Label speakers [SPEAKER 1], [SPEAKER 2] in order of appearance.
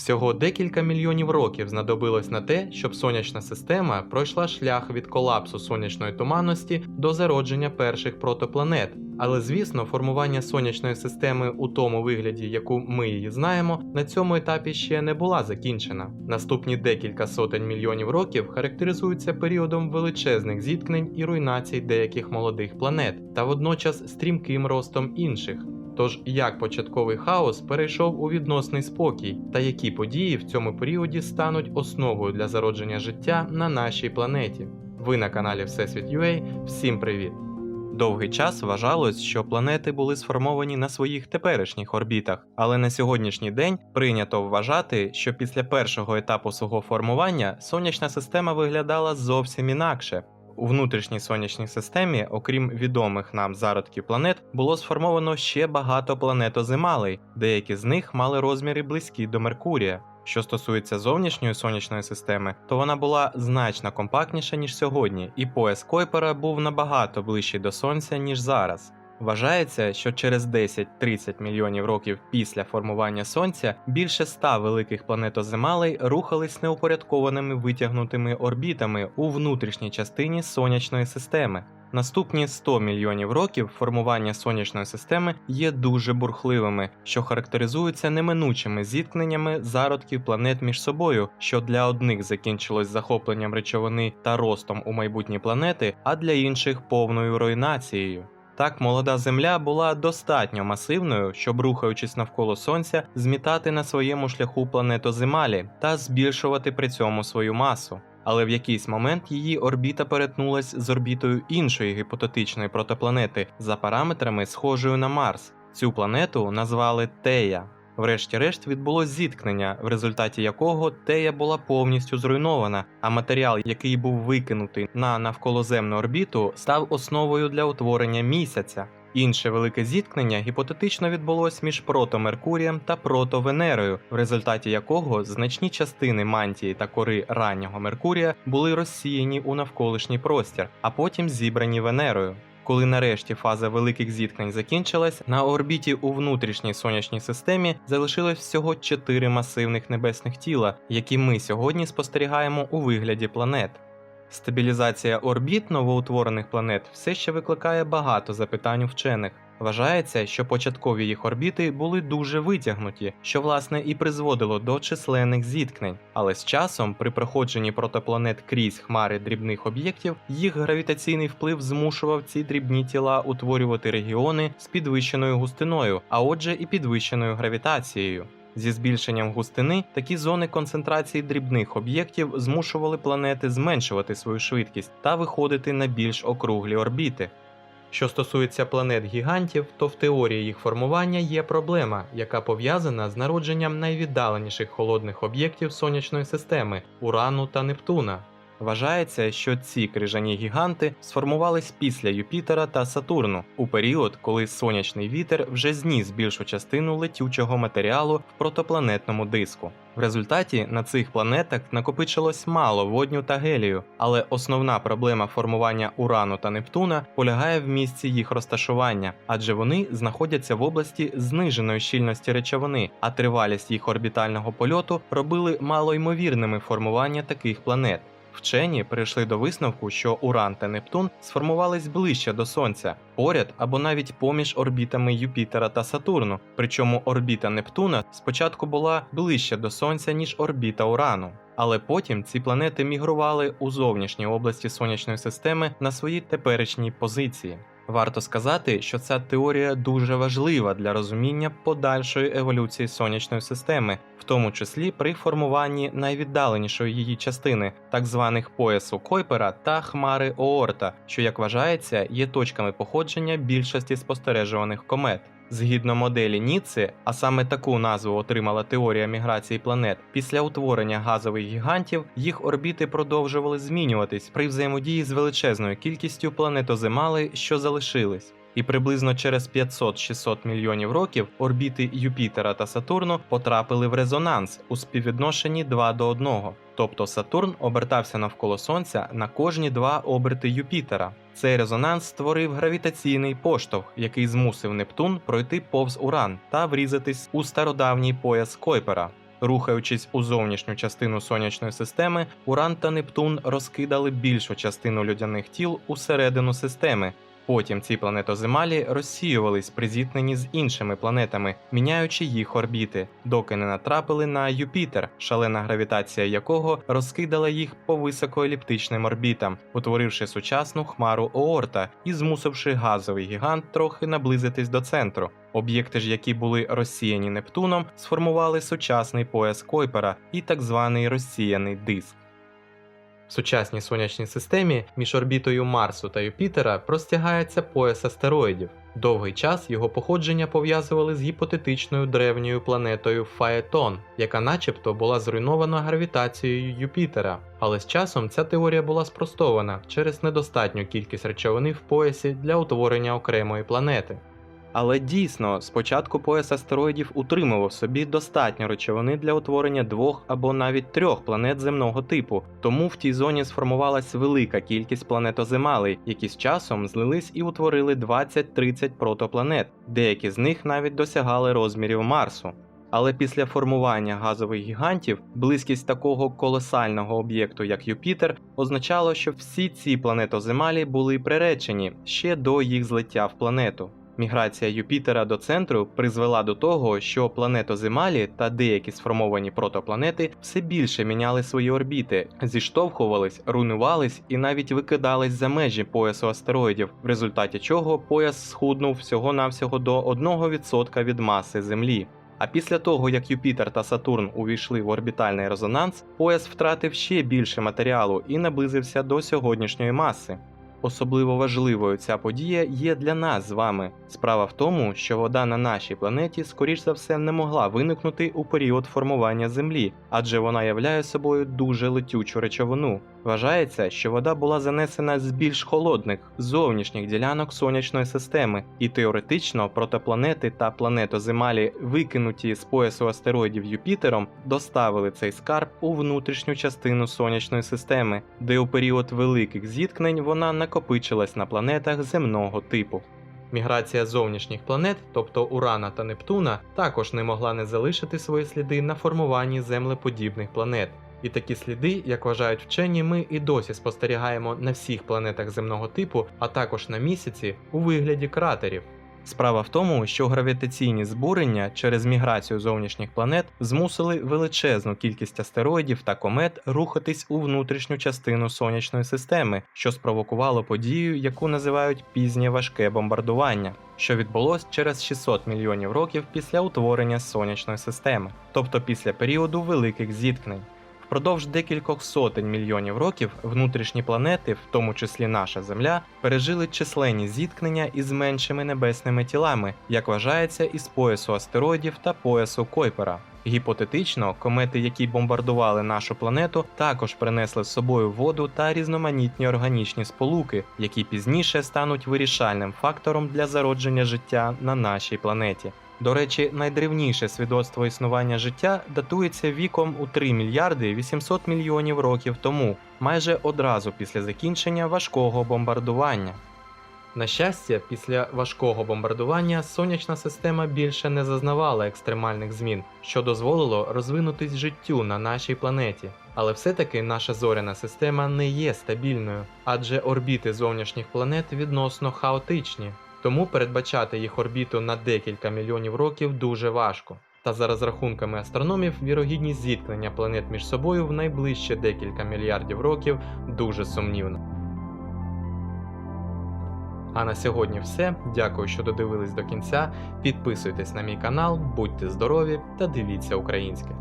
[SPEAKER 1] Всього декілька мільйонів років знадобилось на те, щоб сонячна система пройшла шлях від колапсу сонячної туманності до зародження перших протопланет. Але звісно, формування сонячної системи у тому вигляді, яку ми її знаємо, на цьому етапі ще не була закінчена. Наступні декілька сотень мільйонів років характеризуються періодом величезних зіткнень і руйнацій деяких молодих планет, та водночас стрімким ростом інших. Тож як початковий хаос перейшов у відносний спокій, та які події в цьому періоді стануть основою для зародження життя на нашій планеті? Ви на каналі Всесвіт UA. Всім привіт! Довгий час вважалось, що планети були сформовані на своїх теперішніх орбітах, але на сьогоднішній день прийнято вважати, що після першого етапу свого формування сонячна система виглядала зовсім інакше. У внутрішній сонячній системі, окрім відомих нам зародків планет, було сформовано ще багато планетоземалей, деякі з них мали розміри близькі до Меркурія. Що стосується зовнішньої сонячної системи, то вона була значно компактніша ніж сьогодні, і пояс Койпера був набагато ближчий до Сонця, ніж зараз. Вважається, що через 10-30 мільйонів років після формування Сонця більше 100 великих планетоземалей рухались неупорядкованими витягнутими орбітами у внутрішній частині сонячної системи. Наступні 100 мільйонів років формування сонячної системи є дуже бурхливими, що характеризуються неминучими зіткненнями зародків планет між собою, що для одних закінчилось захопленням речовини та ростом у майбутні планети, а для інших повною руйнацією. Так, молода Земля була достатньо масивною, щоб, рухаючись навколо Сонця, змітати на своєму шляху планету Земалі та збільшувати при цьому свою масу. Але в якийсь момент її орбіта перетнулась з орбітою іншої гіпотетичної протопланети за параметрами схожою на Марс. Цю планету назвали Тея. Врешті-решт відбулось зіткнення, в результаті якого Тея була повністю зруйнована, а матеріал, який був викинутий на навколоземну орбіту, став основою для утворення місяця. Інше велике зіткнення гіпотетично відбулось між протомеркурієм та протовенерою, в результаті якого значні частини мантії та кори раннього Меркурія були розсіяні у навколишній простір, а потім зібрані Венерою. Коли нарешті фаза великих зіткнень закінчилась, на орбіті у внутрішній сонячній системі залишилось всього чотири масивних небесних тіла, які ми сьогодні спостерігаємо у вигляді планет. Стабілізація орбіт новоутворених планет все ще викликає багато запитань у вчених. Вважається, що початкові їх орбіти були дуже витягнуті, що власне і призводило до численних зіткнень. Але з часом, при проходженні протопланет крізь хмари дрібних об'єктів, їх гравітаційний вплив змушував ці дрібні тіла утворювати регіони з підвищеною густиною, а отже, і підвищеною гравітацією. Зі збільшенням густини такі зони концентрації дрібних об'єктів змушували планети зменшувати свою швидкість та виходити на більш округлі орбіти. Що стосується планет гігантів, то в теорії їх формування є проблема, яка пов'язана з народженням найвіддаленіших холодних об'єктів сонячної системи Урану та Нептуна. Вважається, що ці крижані гіганти сформувались після Юпітера та Сатурну у період, коли сонячний вітер вже зніс більшу частину летючого матеріалу в протопланетному диску. В результаті на цих планетах накопичилось мало водню та гелію, але основна проблема формування Урану та Нептуна полягає в місці їх розташування, адже вони знаходяться в області зниженої щільності речовини, а тривалість їх орбітального польоту робили малоймовірними формування таких планет. Вчені прийшли до висновку, що Уран та Нептун сформувались ближче до Сонця, поряд або навіть поміж орбітами Юпітера та Сатурну. Причому орбіта Нептуна спочатку була ближче до Сонця, ніж орбіта Урану. Але потім ці планети мігрували у зовнішній області сонячної системи на свої теперішні позиції. Варто сказати, що ця теорія дуже важлива для розуміння подальшої еволюції сонячної системи, в тому числі при формуванні найвіддаленішої її частини, так званих поясу Койпера та хмари Оорта, що, як вважається, є точками походження більшості спостережуваних комет. Згідно моделі Ніцце, а саме таку назву отримала теорія міграції планет, після утворення газових гігантів їх орбіти продовжували змінюватись при взаємодії з величезною кількістю планетоземали, що залишились. І приблизно через 500-600 мільйонів років орбіти Юпітера та Сатурну потрапили в резонанс у співвідношенні 2 до 1. Тобто Сатурн обертався навколо Сонця на кожні два оберти Юпітера. Цей резонанс створив гравітаційний поштовх, який змусив Нептун пройти повз Уран та врізатись у стародавній пояс Койпера. Рухаючись у зовнішню частину сонячної системи, Уран та Нептун розкидали більшу частину людяних тіл усередину системи. Потім ці планетоземалі розсіювались при зіткненні з іншими планетами, міняючи їх орбіти, доки не натрапили на Юпітер, шалена гравітація якого розкидала їх по високоеліптичним орбітам, утворивши сучасну хмару Оорта і змусивши газовий гігант трохи наблизитись до центру. Об'єкти ж, які були розсіяні Нептуном, сформували сучасний пояс Койпера і так званий розсіяний диск. В сучасній сонячній системі між орбітою Марсу та Юпітера простягається пояс астероїдів. Довгий час його походження пов'язували з гіпотетичною древньою планетою Фаетон, яка начебто була зруйнована гравітацією Юпітера. Але з часом ця теорія була спростована через недостатню кількість речовини в поясі для утворення окремої планети. Але дійсно, спочатку пояс астероїдів утримував собі достатньо речовини для утворення двох або навіть трьох планет земного типу, тому в тій зоні сформувалась велика кількість планетоземалей, які з часом злились і утворили 20-30 протопланет, деякі з них навіть досягали розмірів Марсу. Але після формування газових гігантів близькість такого колосального об'єкту, як Юпітер, означало, що всі ці планетоземалі були приречені ще до їх злиття в планету. Міграція Юпітера до центру призвела до того, що планетоземалі та деякі сформовані протопланети все більше міняли свої орбіти, зіштовхувались, руйнувались і навіть викидались за межі поясу астероїдів, в результаті чого пояс схуднув всього-навсього до 1% від маси Землі. А після того, як Юпітер та Сатурн увійшли в орбітальний резонанс, пояс втратив ще більше матеріалу і наблизився до сьогоднішньої маси. Особливо важливою ця подія є для нас з вами. Справа в тому, що вода на нашій планеті, скоріш за все, не могла виникнути у період формування Землі, адже вона являє собою дуже летючу речовину. Вважається, що вода була занесена з більш холодних зовнішніх ділянок сонячної системи, і теоретично протопланети та планетоземалі, викинуті з поясу астероїдів Юпітером, доставили цей скарб у внутрішню частину сонячної системи, де у період великих зіткнень вона накопичилась на планетах земного типу. Міграція зовнішніх планет, тобто Урана та Нептуна, також не могла не залишити свої сліди на формуванні землеподібних планет. І такі сліди, як вважають вчені, ми і досі спостерігаємо на всіх планетах земного типу, а також на місяці у вигляді кратерів. Справа в тому, що гравітаційні збурення через міграцію зовнішніх планет змусили величезну кількість астероїдів та комет рухатись у внутрішню частину сонячної системи, що спровокувало подію, яку називають пізнє важке бомбардування, що відбулось через 600 мільйонів років після утворення сонячної системи, тобто після періоду великих зіткнень. Впродовж декількох сотень мільйонів років внутрішні планети, в тому числі наша Земля, пережили численні зіткнення із меншими небесними тілами, як вважається із поясу астероїдів та поясу Койпера. Гіпотетично, комети, які бомбардували нашу планету, також принесли з собою воду та різноманітні органічні сполуки, які пізніше стануть вирішальним фактором для зародження життя на нашій планеті. До речі, найдревніше свідоцтво існування життя датується віком у 3 мільярди 800 мільйонів років тому, майже одразу після закінчення важкого бомбардування. На щастя, після важкого бомбардування сонячна система більше не зазнавала екстремальних змін, що дозволило розвинутись життю на нашій планеті. Але все-таки наша зоряна система не є стабільною, адже орбіти зовнішніх планет відносно хаотичні, тому передбачати їх орбіту на декілька мільйонів років дуже важко. Та за розрахунками астрономів, вірогідність зіткнення планет між собою в найближче декілька мільярдів років дуже сумнівна. А на сьогодні все. Дякую, що додивились до кінця. Підписуйтесь на мій канал, будьте здорові та дивіться українське.